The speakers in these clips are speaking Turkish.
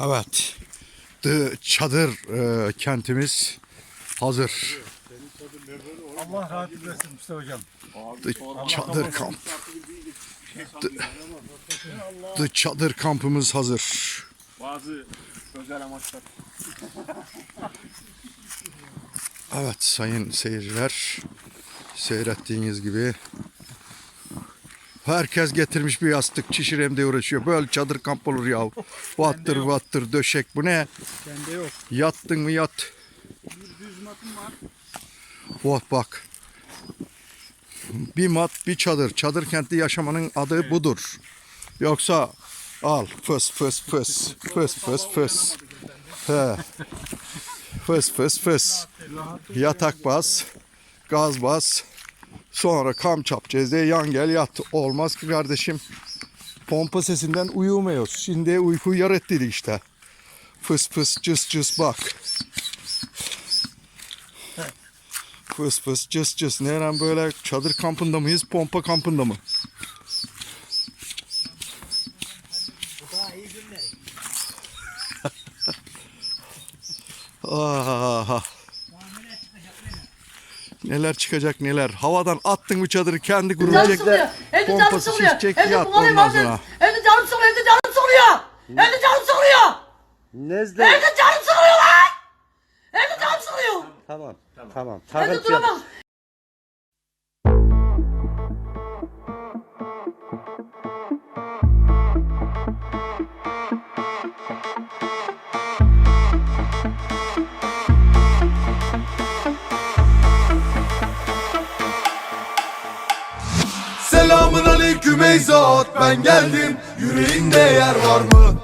Evet. The çadır e, kentimiz hazır. Allah rahatlık versin Mustafa Hocam. The çadır kamp. The, the çadır kampımız hazır. Bazı özel amaçlar. Evet sayın seyirciler. Seyrettiğiniz gibi Herkes getirmiş bir yastık çişiremde uğraşıyor. Böyle çadır kamp olur ya. Vattır vattır döşek bu ne? Bende yok. Yattın mı yat. Düz matım var. Bak bak. Bir mat bir çadır. Çadır kentli yaşamanın adı budur. Yoksa al fıs fıs fıs fıs fıs fıs. He. Fıs fıs fıs. Yatak bas. Gaz bas. Sonra kam çapacağız diye yan gel yat. Olmaz ki kardeşim. Pompa sesinden uyumuyoruz. Şimdi uyku yar ettiydi işte. Fıs fıs cıs cıs bak. Fıs fıs cıs cıs. Neren böyle çadır kampında mıyız? Pompa kampında mı? Aha. Neler çıkacak neler. Havadan attın bu çadırı kendi Canım kurulacak. sıkılıyor. Evde canım Pompası sıkılıyor. şişecek Evde yat ondan sonra. Evde canım sıkılıyor. Evde canım sıkılıyor. Evde canım sıkılıyor. Nezle. Evde canım sıkılıyor lan. Evde canım sıkılıyor. Tamam. Tamam. Evde duramam. Ey ben geldim Yüreğinde yer var mı?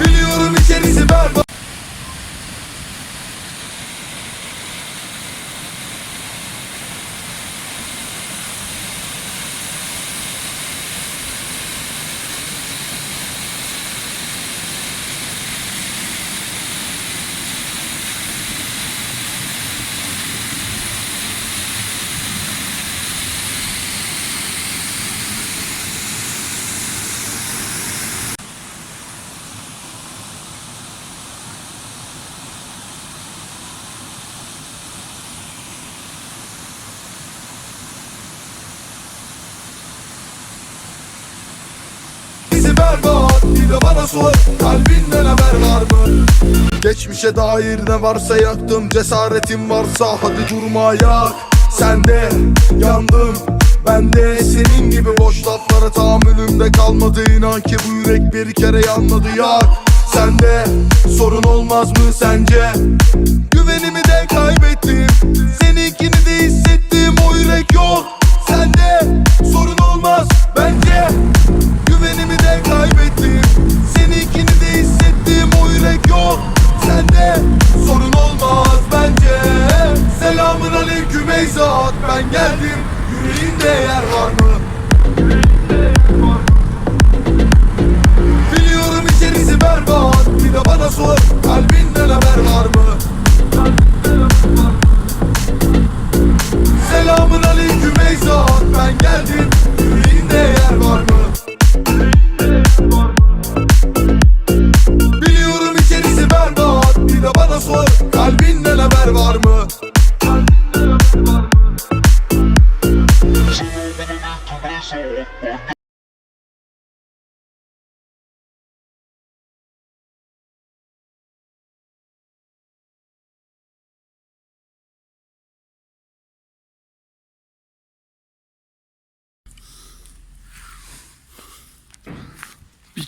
Biliyorum içerisi berbat Bizi de bana sor Kalbinden haber var mı? Geçmişe dair ne varsa yaktım Cesaretim varsa hadi durma yak Sen de yandım ben de senin gibi boş laflara tahammülümde kalmadı inan ki bu yürek bir kere yanmadı yak Sen de sorun olmaz mı sence? Güvenimi de kaybettim Seninkini de hissettim o yürek yok Sende zat ben geldim Yüreğinde yer var mı? Biliyorum içerisi berbat Bir de bana sor kalbinden haber var mı? Selamın aleyküm ey zat ben geldim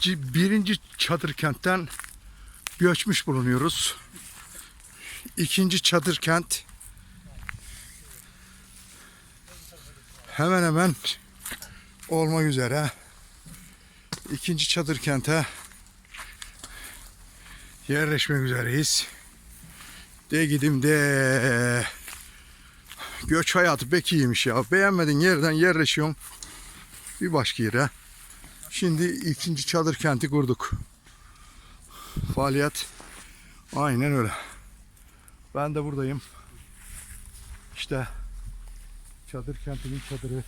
Bir- birinci çadır kentten göçmüş bulunuyoruz. İkinci çadır kent hemen hemen olmak üzere. İkinci çadır kente yerleşmek üzereyiz. De gidim de göç hayatı pek iyiymiş ya. Beğenmedin yerden yerleşiyorum bir başka yere. Şimdi ikinci çadır kenti kurduk. Faaliyet aynen öyle. Ben de buradayım. İşte çadır kentinin çadırı.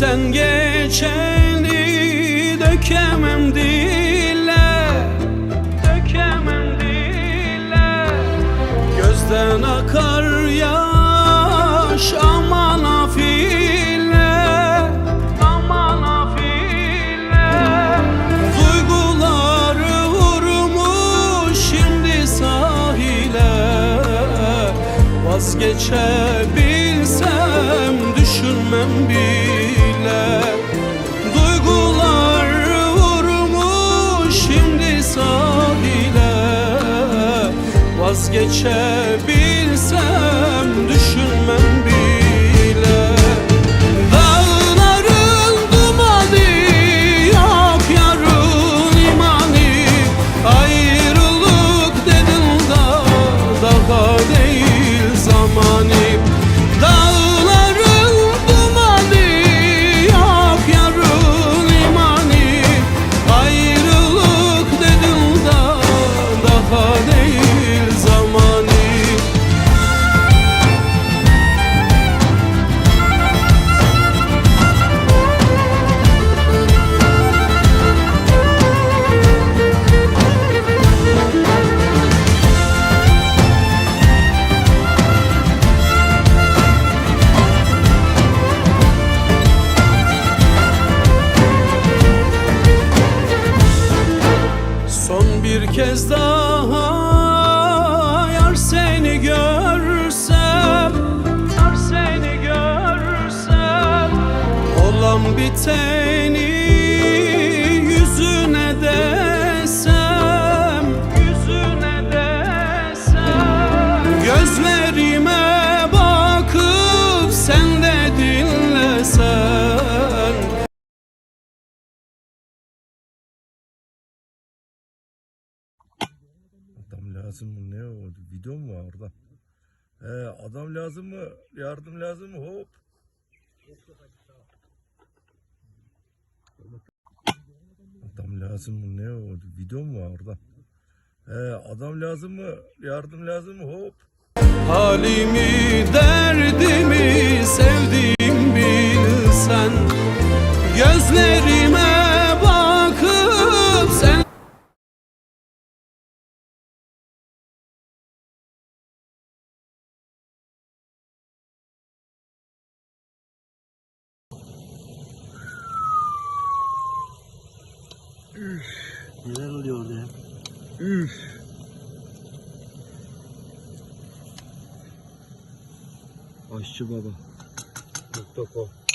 Yürekten geçeni dökemem dile Dökemem dile Gözden akar yaş aman afile Aman afile Duyguları vurmuş şimdi sahile. Vazgeçebilsem Vazgeçebilsem kez daha yar seni görsem Yar seni görsem Olan biteni Lazım mı ne o video mu var orada? He, adam lazım mı? Yardım lazım mı? Hop. Adam lazım mı ne o video mu var orada? He, adam lazım mı? Yardım lazım mı? Hop. Halimi, derdimi sevdiğim bilsen Gözlerime Neler oluyor orada ya? Aşçı baba. Nokta.